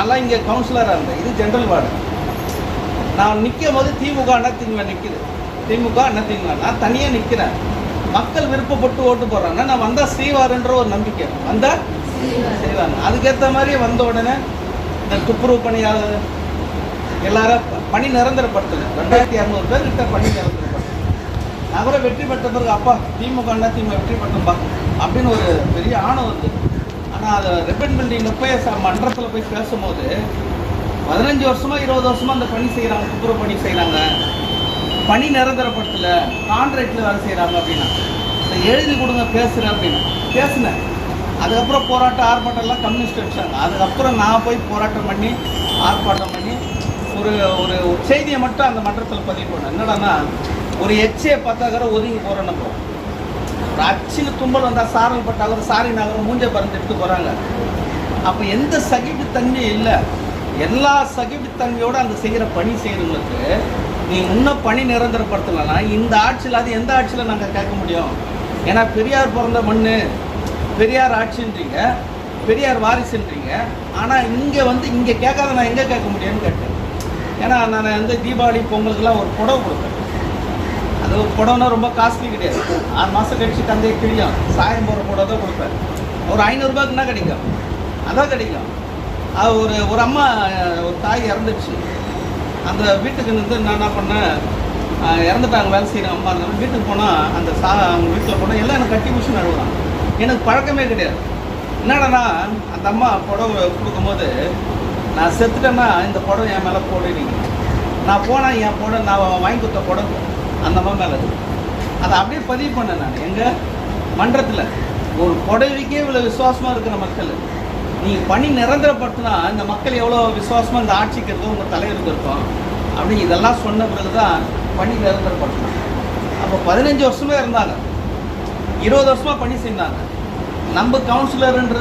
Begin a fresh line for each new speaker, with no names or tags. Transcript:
நான்லாம் இங்கே கவுன்சிலராக இருந்தேன். இது ஜென்ரல் வார்டு நான் நிற்கும் போது திமுக அண்ணா திமுக நிற்குது திமுக அண்ணா திமுக. நான் தனியாக நிற்கிறேன் மக்கள் விருப்பப்பட்டு ஓட்டு போடுறாங்க நான் வந்தால் செய்வாருன்ற ஒரு நம்பிக்கை. வந்தால் செய்வாங்க அதுக்கேற்ற மாதிரி வந்த உடனே இந்த துப்புரவு பணியாளர் எல்லாரும் பணி நிரந்தரப்படுத்தல. ரெண்டாயிரத்தி இரநூறு பேர் கிட்ட பணி நிரந்தரப்படுத்தல. நான் கூட வெற்றி பெற்ற பிறகு அப்பா திமுக அண்ணா திமுக வெற்றி பெற்றோம்பா அப்படின்னு ஒரு பெரிய ஆணம் வந்து ஆனால் அதை ரிப்பன் பில்டிங்கில் போய் ச- மன்றத்தில் போய் பேசும்போது பதினஞ்சு வருஷமா இருபது வருஷமாக அந்த பணி செய்கிறாங்க துப்புரவு பணி செய்கிறாங்க பணி நிரந்தரப்படுத்தல கான்ட்ராக்டில் வேலை செய்கிறாங்க அப்படின்னா. எழுதி கொடுங்க பேசுகிறேன் அப்படின்னா. பேசினேன். அதுக்கப்புறம் போராட்டம் ஆர்ப்பாட்டம் எல்லாம் கம்யூனிஸ்ட் வச்சாங்க அதுக்கப்புறம் நான் போய் போராட்டம் பண்ணி ஆர்ப்பாட்டம் பண்ணி ஒரு ஒரு செய்தியை மட்டும் அந்த மன்றத்தில் பதிவு பண்ணேன். என்னடான்னா ஒரு எச்சையை பார்த்தாக்கிற ஒதுங்கி போகிறோம் ஒரு அச்சுன்னு தும்பல் வந்தால் சாரல் பட்டாலும் சாரி நகரம் மூஞ்சை பறந்து எடுத்து போகிறாங்க அப்போ எந்த சகிப்புத்தன்மையும் இல்லை. எல்லா சகிப்புத்தன்மையோட அந்த செய்கிற பணி செய்கிறவங்களுக்கு நீ முன்ன பணி நிரந்தரப்படுத்தலைன்னா இந்த ஆட்சியில் அது எந்த ஆட்சியில் நாங்கள் கேட்க முடியும்? ஏன்னா பெரியார் பிறந்த மண் பெரியார் ஆட்சின்றீங்க பெரியார் வாரிசுன்றீங்க. ஆனால் இங்கே வந்து இங்கே கேட்காத நான் எங்கே கேட்க முடியும்னு கேட்டேன். ஏன்னா நான் வந்து தீபாவளி பொங்கலுக்கெல்லாம் ஒரு புடவை கொடுப்பேன் அது புடவைனா ரொம்ப காஸ்ட்லி கிடையாது. ஆறு மாதம் கழிச்சு தந்தையை கிழியும் சாயம் போகிற புடவை தான் கொடுப்பேன். ஒரு ஐநூறுரூபாய்க்குன்னா கிடைக்கும்? அதான் கிடைக்கும். அது ஒரு ஒரு அம்மா ஒரு தாய் இறந்துச்சு அந்த வீட்டுக்கு வந்து நான் என்ன பண்ணேன்? இறந்துட்டாங்க வேலை செய்கிற அம்மா இருந்தாலும் வீட்டுக்கு போனால் அந்த சா அவங்க வீட்டில் போனால் எல்லாம் எனக்கு கட்டி பிடிச்சி நடுவாங்க எனக்கு பழக்கமே கிடையாது. என்னடனா அந்த அம்மா புடவை கொடுக்கும்போது நான் செத்துட்டேன்னா இந்த புடவை என் மேலே போடுறீங்க நான் போனால் என் புடவை நான் வாங்கி கொடுத்த புடவை. அந்த மாதிரி மேலே அதை அப்படியே பதிவு பண்ணேன் நான். எங்கள் மன்றத்தில். ஒரு புடவைக்கே இவ்வளோ விசுவாசமாக இருக்கிற மக்கள். நீங்கள் பணி நிரந்தரப்படுத்தினா இந்த மக்கள் எவ்வளோ விசுவாசமாக இந்த ஆட்சிக்கு இருக்கோ உங்கள் தலைவருக்கு இருக்கும் அப்படி இதெல்லாம் சொன்ன பிறகு தான் பணி நிரந்தரப்படுத்தினாங்க. அப்போ பதினஞ்சு வருஷமே இருந்தாங்க. இருபது வருஷமாக பணி செஞ்சாங்க நம்ம கவுன்சிலருன்றது